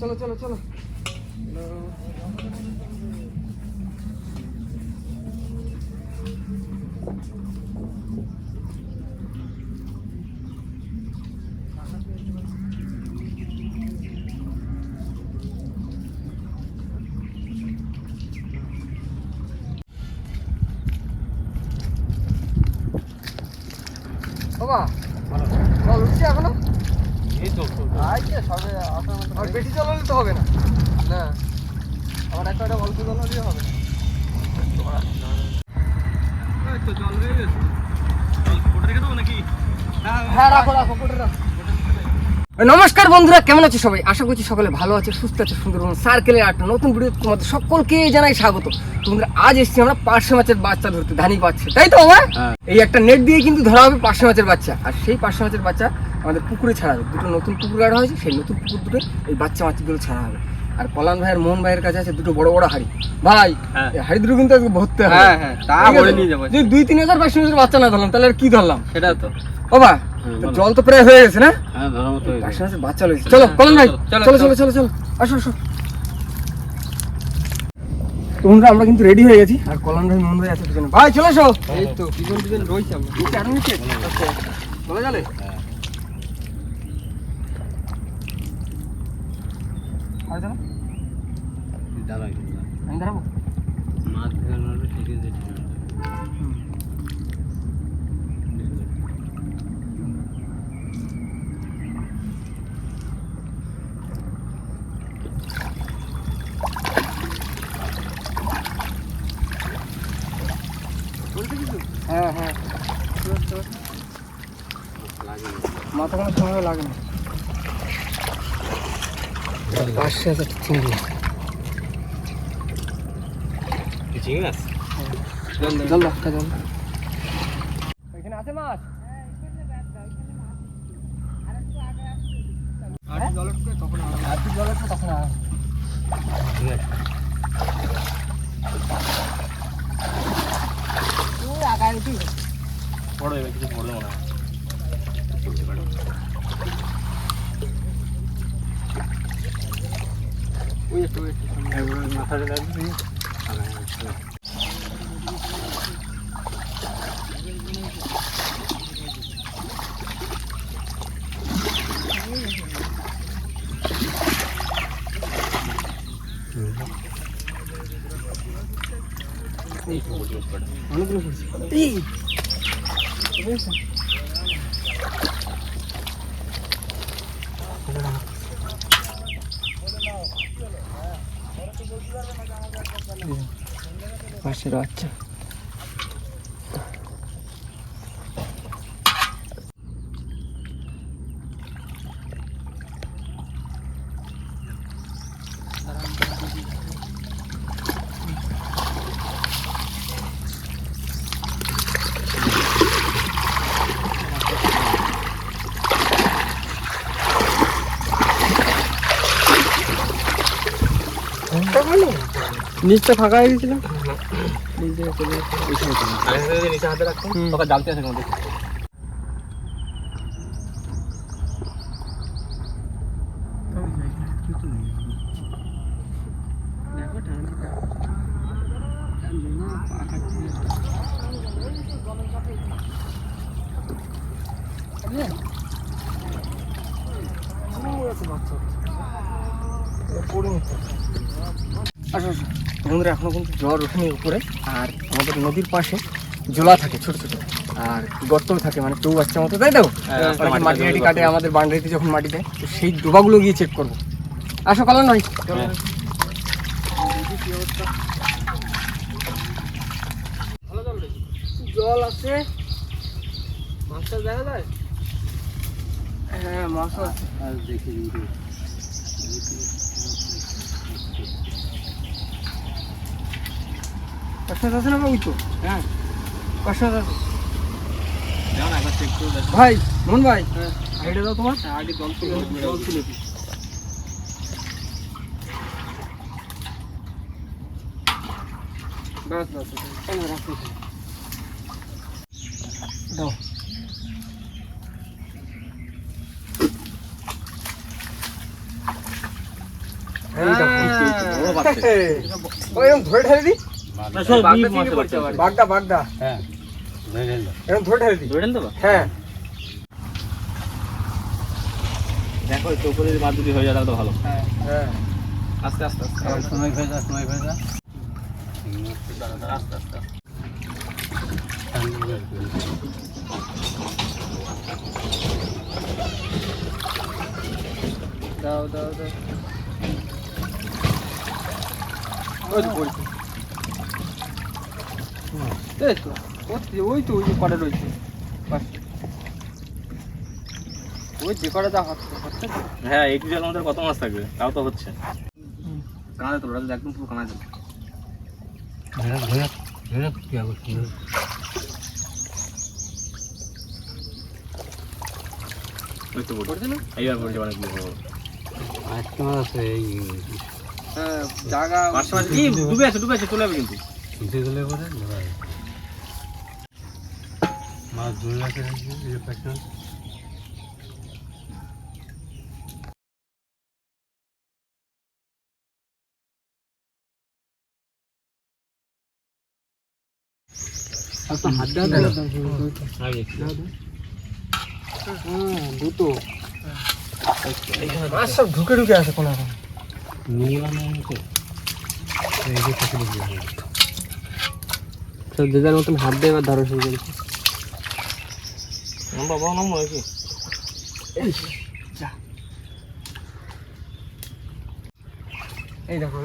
চলো চলো চলো বাবা জল উঠছে এখনও আর বেশি জল তো হবে না। না। আমার একটা একটা অল্প জল হলেও হবে না। হ্যাঁ রাখো রাখো কোটে রাখো। নমস্কার বন্ধুরা কেমন আছে সবাই? আশা করছি সকলে ভালো আছে সুস্থ আছে সুন্দরবন সার্কেলের একটা নতুন ভিডিও তোমাদের সকলকে জানাই স্বাগত। তোমরা আজ এসেছি আমরা পার্শে মাছের বাচ্চা ধরতে ধানি পাচ্ছে তাই তো আমার হ্যাঁ। এই একটা নেট দিয়ে কিন্তু ধরা হবে পার্শে মাছের বাচ্চা। আর সেই পার্শে মাছের বাচ্চা আমাদের পুকুরে ছাড়া হবে। দুটো নতুন পুকুর গাড়া হয়েছে সেই নতুন পুকুর দুটো এই বাচ্চা মাছগুলো ছাড়া হবে। আর পলান ভাইয়ের মোহন ভাইয়ের কাছে আছে দুটো বড় বড় হাড়ি। ভাই হ্যাঁ। হাড়ি দুটো কিন্তু আজকে ভরতে হবে। হ্যাঁ, হ্যাঁ, তা ঠিক নিয়ে যাব। যদি দুই তিন হাজার পাঁচশো হাজার বাচ্চা না ধরলাম তাহলে আর কি ধরলাম? সেটা তো। ও বা হুম, তো বলো। জল তো প্রায় হয়ে গেছে না। পাশে আছে বাচ্চা রয়েছে চলো কলন ভাই চলো, চলো চলো, চলো। আসো আসো। তো বন্ধুরা আমরা কিন্তু রেডি হয়ে গেছি। আর কলন ভাই মোহন ভাই আছে পিছনে ভাই চলে এসো। এই তো পিছন পিছন রয়েছে আমরা। আচ্ছা চলে গেলে? আর। আমি দাঁড়াবো? মাছ ঠিক আছে, হ্যাঁ হ্যাঁ। মাথা কোনো সময় লাগে না আছে একটা চিংড়ি চিংড়ি মাছ? জল রাখতে জল এখানে আছে মাছ জল উঠবে তখন জল উঠবে তখন ঠিক আছে। বড় এবার কিছু পড়বে মনে। একটু ওই একটু একবার মাথাটা লাগবে, তুমি? আগায়, আগায়। এই তো বসে বসে পড়ে। অনেকগুলো পড়ছে পাশের বাচ্চা। নিচটা ফাঁকা হয়ে গেছিল নিচে চলে ওইখানে ছিল। আগে থেকে নিচে হাতে রাখতাম, হুম। তখন জালতে আসে কেন দেখি। আচ্ছা আচ্ছা বন্ধুরা এখনও কিন্তু জ্বর ওঠেনি উপরে আর আমাদের নদীর পাশে জোলা থাকে ছোট ছোট আর গর্ত থাকে মানে চৌ বাচ্চার মতো তাই তো? হ্যাঁ, মাটি মাটি টাটি টাটি কাটে আমাদের বান্ডারিতে যখন মাটি দেয় তো সেই ডোবাগুলো গিয়ে চেক করব। আসো কালো নয়। হ্যাঁ। জল আছে। মাছটা দেখা যায়? হ্যাঁ মাছ আছে। আর দেখি। ভিডিও। আছে না ওই তো হ্যাঁ, কষ্টাত আছে। ভাই মন ভাই হ্যাঁ, আইডিয়া দাও তোমার আগে রাখো এখানে। দাও এই দেখো। বড় বাচ্চা। ওই ধরে ঢেলে দি না, সব বাগদা। বাগদা হ্যাঁ। এরকম ধরে ঢেলে দি। ধরে নেন তো? হ্যাঁ। দেখো একটু যদি মাছ যদি হয়ে যায় তাহলে তো ভালো। হ্যাঁ আস্তে আস্তে সময় আস্তে আস্তে। দাও দাও দাও। ওই তো পড়ছে এই তো ওই তো ওই যে কটা রয়েছে। ওই যে কটা যা হচ্ছে হ্যাঁ এইটু জালের মধ্যে কত মাছ থাকবে? তাও তো হচ্ছে। কানাতে তো ওটা একদম পুরো কানাতে ভেজা ভেজা ভেজা কি আবার সুন্দর ওই তো পড়ছে না? এইবার বড় বড়। আজকে মাছ আছে এই হ্যাঁ জায়গা মাছ ডুবে আছে ডুবে আছে চলে যাবে কিন্তু। ধরে রাখে এই দুটো। মাছ সব ঢুকে ঢুকে আছে কোনো এখন সব যে যার মতন হাত দিয়ে এবার ধরো শুরু করেছে। নম্বর বাবা নম্বর নাকি এই দেখো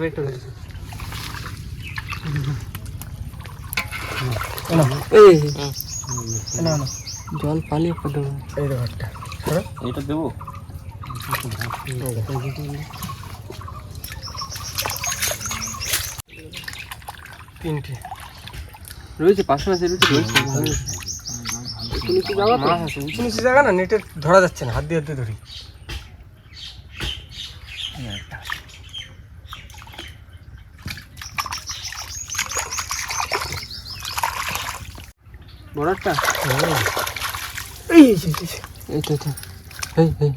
না না জল কত এই একটা এটা দেবো তিনটে। রয়েছে মাছের রয়েছে রয়েছে। উঁচু নিচু জায়গা মাছ আছে উঁচু নিচু জায়গা না? নেটে ধরা যাচ্ছে না হাত দিয়ে হাত দিয়ে ধরি। বড় একটা এই এই, এই, এই,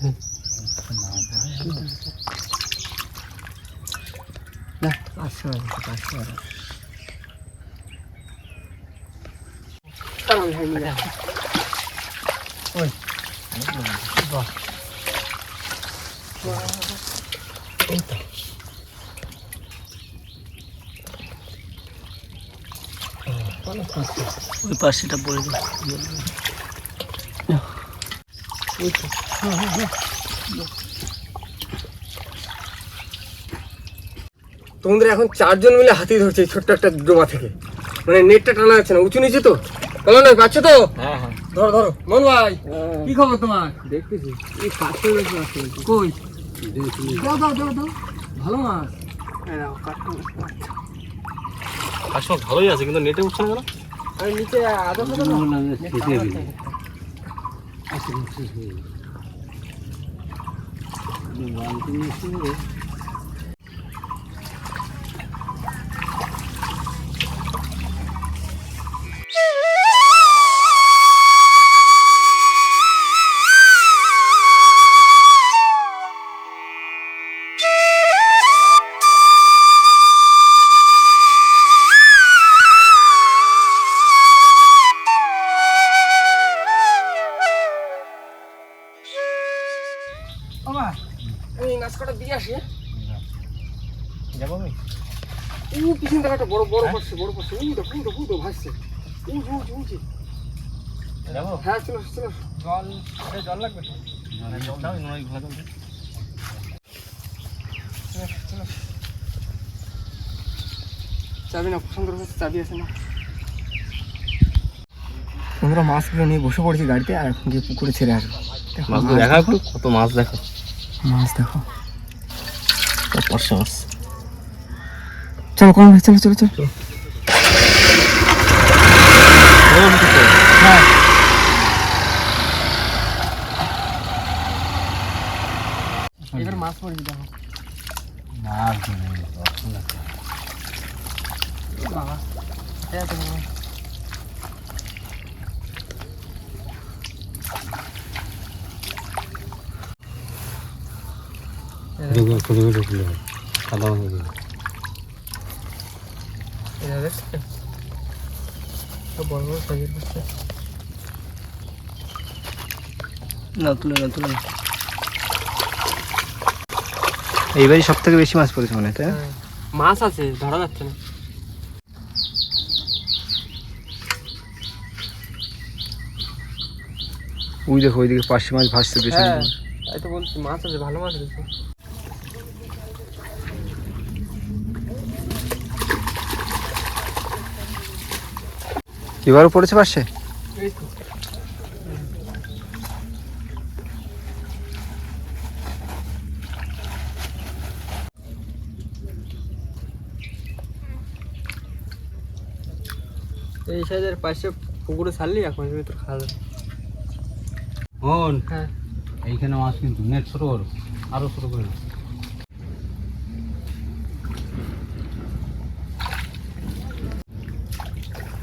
না তারা ভাই ওই পড়ে তোমাদের এখন চারজন মিলে হাতি ধরছে ছোট্ট একটা ডোবা থেকে। মানে নেটটা টানা যাচ্ছে না। উঁচু নিচু তো? বলো না পাচ্ছ তো? হ্যাঁ হ্যাঁ। ধরো ধরো। মন ভাই কি খবর তোমার? দেখতেছি। এই কাঠটা কই? দাও দাও দাও দাও ভালো মাছ। পাঁচশো ভালোই আছে কিন্তু নেটে উঠছে না কেন? আর নিচে আদা ফাদা বড় বড় তো ভাসছে। হ্যাঁ চলো চলো। জল জল লাগবে নয় ঘোরা চলছে। চাবি না চাবি আছে না মাছগুলো নিয়ে বসে পড়েছি গাড়িতে আর এখন গিয়ে পুকুরে ছেড়ে আসব। মাছ দেখা। দেখো। কত মাছ দেখো। মাছ দেখো। পাঁচশো মাছ চলো কোন ভাই চলো চলো চলো। হ্যাঁ এবার মাছ পড়েছি দেখো। মাছ বাবা দেখো। ছোটো ছোটো ফুলে সাদা মাছ এটা দেখছেন বড় বড় সাইজের না তুলে না তুলে না এইবারই সব থেকে বেশি মাছ পড়েছে মনে হয়? হ্যাঁ। মাছ আছে ধরা যাচ্ছে না। ওই দেখো ওইদিকে পার্শে মাছ ভাসছে পেছনে হ্যাঁ তাই তো বলছি মাছ আছে ভালো মাছ আছে। এবারও পড়েছে পার্শে এই সাইজের পাশে পুকুরে ছাড়লি এখন ভিতর খাওয়া যাবে হন হ্যাঁ। এইখানে মাছ কিন্তু নেট ছোট করো আরও ছোট করে দাও।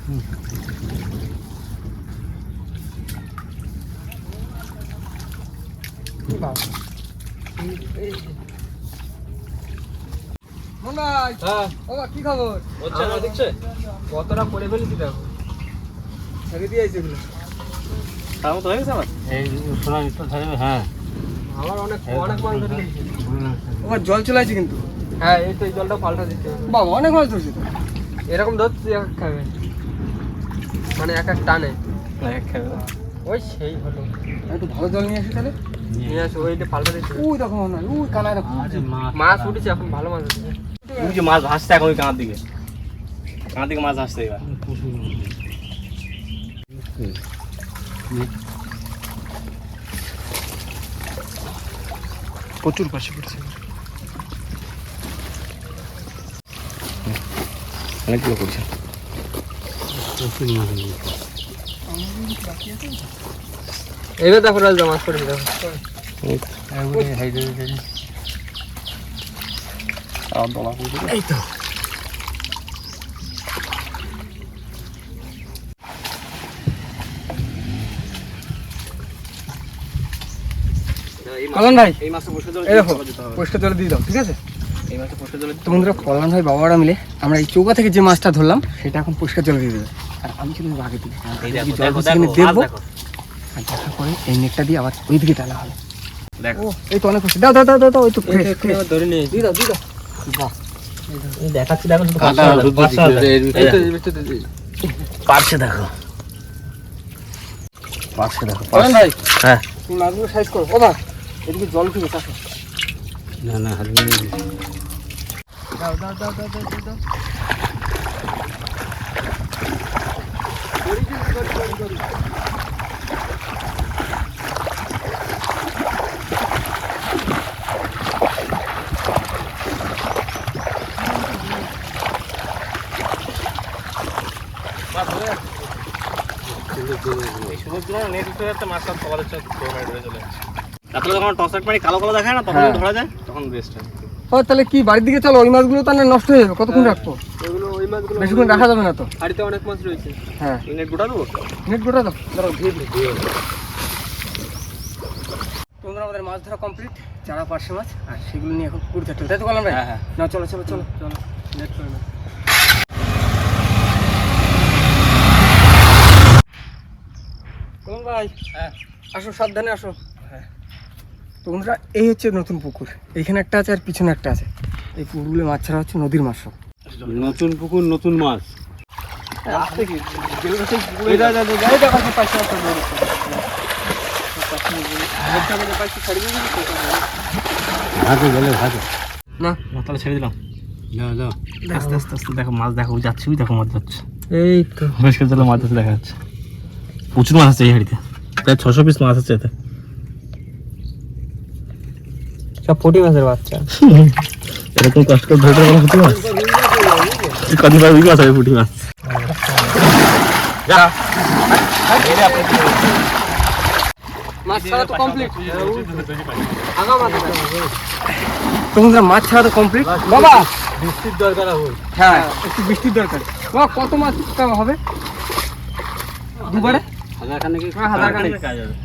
মন্ডাই হ্যাঁ বাবা কি খবর? হচ্ছে না দেখছে? কতটা করে ফেলেছি দেখো। ছেড়ে দিয়ে আইছে এগুলো। তার মতো হয়ে গেছে আমার? এই একটু হ্যাঁ। আমার অনেক অনেক ধরে ওবার জল চলে আছে কিন্তু। হ্যাঁ এই তো এই জলটা পাল্টা দিতে হবে বাবা অনেক মাছ ধরছে তো। এরকম ধরছি এক এক খাবে। মানে এক এক টানে। এক খাবে। ওই সেই হলো। একটু ভালো জল নিয়ে আসি তাহলে। নিয়ে আসো ওইটা পাল্টা দিতে ওই দেখো ওই কানায় দেখো। মাছ উঠেছে এখন ভালো মাছ আছে। ওই যে মাছ ভাসছে এখন ওই কানার দিকে। কানার দিকে মাছ ভাসছে এবার। প্রচুর পার্শে পড়েছে। অনেকগুলো আছে। এবার দেখো রাজদা মাছ পড়েছে দেখো। এই তো। কলন ভাই এই মাছটা পরিষ্কার জলে দিয়ে দাও ঠিক আছে? এই মাছটা পরিষ্কার জলে তো বন্ধুরা কল্যাণ ভাই বাবারা মিলে আমরা এই চৌকা থেকে যে মাছটা ধরলাম সেটা এখন পরিষ্কার জলে দিয়ে দেবে। আর আমি কিন্তু আগে দিই জল দেখো আর করে এই নেটটা দিয়ে আবার ওই দিকে টানা হবে। দেখো। এই তো অনেক খুশি। দাও দাও দাও দাও ওই তো ধরে নিয়ে। দিয়ে দাও দিয়ে দাও। বাহ। দেখাচ্ছি দেখো দেখো। ভাই। হ্যাঁ। তুমি মাছগুলো সাইজ করো। ও এদিকে জল উঠে গেছে না না হাত নিয়ে দাও দাও দাও দাও দাও দাও, দাও। এই সুযোগ দিলে নেট উঠে যাচ্ছে মাছটা তলা দিচ্ছে চলে যাচ্ছে। তারপরে যখন টস লাইট মানে কালো কালো দেখায় না তখন হ্যাঁ। ধরা যায়? তখন বেস্ট হয়। ও তাহলে কি বাড়ির দিকে চলো ওই মাছগুলো তাহলে নষ্ট হয়ে যাবে কতক্ষণ রাখব? ওইগুলো ওই মাছগুলো বেশিক্ষণ রাখা যাবে না তো? হাড়িতে অনেক মাছ রয়েছে। হ্যাঁ। নেট গোটা দেবো নেট গোটা দাও। ধরো ধীরে ধীরে তোমরা আমাদের মাছ ধরা কমপ্লিট চারা পার্শে মাছ আর সেগুলো নিয়ে এখন পুরো চারটে তাই তো বললাম হ্যাঁ, হ্যাঁ। না চলো চলো চলো। চলো। নেট করে ভাই। হ্যাঁ। আসো সাবধানে আসো। হ্যাঁ। তো বন্ধুরা এই হচ্ছে নতুন পুকুর। এইখানে একটা আছে আর পিছনে একটা আছে। এই পুকুরগুলো মাছ ছাড়া হচ্ছে নদীর মাছ সব। নতুন পুকুর নতুন মাছ। না। তাহলে ছেড়ে দিলাম। আস্তে আস্তে আস্তে। দেখো মাছ দেখো যাচ্ছে দেখো মাছ যাচ্ছে এই তো। জলে মাছ যাচ্ছে দেখা যাচ্ছে। প্রচুর মাছ আছে এই হাড়িতে। প্রায় ছশো পিস মাছ আছে এতে। সব পুঁটি মাছের বাচ্চা। এরকম কষ্ট করে ধরে ধরে পুঁটি মাছ? কদিন পর বুঝতে পারবে পুঁটি মাছ? যা মাছ ছাড়া তো কমপ্লিট মাছ ছাড়া তো কমপ্লিট বাবা! বৃষ্টির দরকার হ্যাঁ একটু বৃষ্টির দরকার। বাবা কত মাছ হবে? দুবারে? হাজার হ্যাঁ, হাজার খানেক। কাজ হবে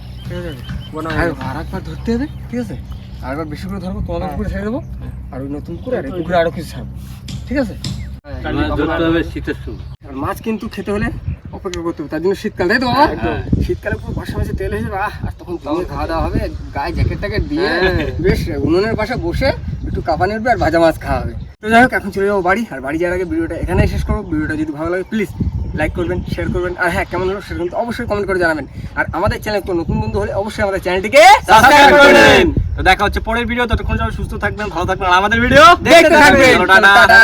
আর একবার ধরতে হবে ঠিক আছে? আর একবার বেশি করে ধরবো তোমাদের পুকুরে ছেড়ে দেবো আর ওই নতুন পুকুরে আর পুকুরে আরও কিছু ছাড়বো ঠিক আছে? মাছ ধরতে হবে শীতের সময়। আর মাছ কিন্তু খেতে হলে অপেক্ষা করতে হবে তার জন্য শীতকাল তাই তো শীতকালে পুরো পাশে মাসে তেল হয়ে যাবে আহ আর তখন জমে খাওয়া দাওয়া হবে গায়ে জ্যাকেট ট্যাকেট দিয়ে বেশ উনুনের পাশে বসে একটু কাপা নেবে আর ভাজা মাছ খাওয়া হবে। তো যাই হোক এখন চলে যাব বাড়ি আর বাড়ি যাওয়ার আগে ভিডিওটা এখানেই শেষ করব। ভিডিওটা যদি ভালো লাগে প্লিজ লাইক করবেন শেয়ার করবেন আর হ্যাঁ কেমন হলো সেটা কিন্তু অবশ্যই কমেন্ট করে জানাবেন। আর আমাদের চ্যানেল কোনো নতুন বন্ধু হলে অবশ্যই আমাদের চ্যানেলটিকে সাবস্ক্রাইব করে দেবেন তো দেখা হচ্ছে পরের ভিডিও ততক্ষণ সবাই সুস্থ থাকবেন ভালো থাকবেন আর আমাদের ভিডিও দেখতে থাকবেন। টাটা।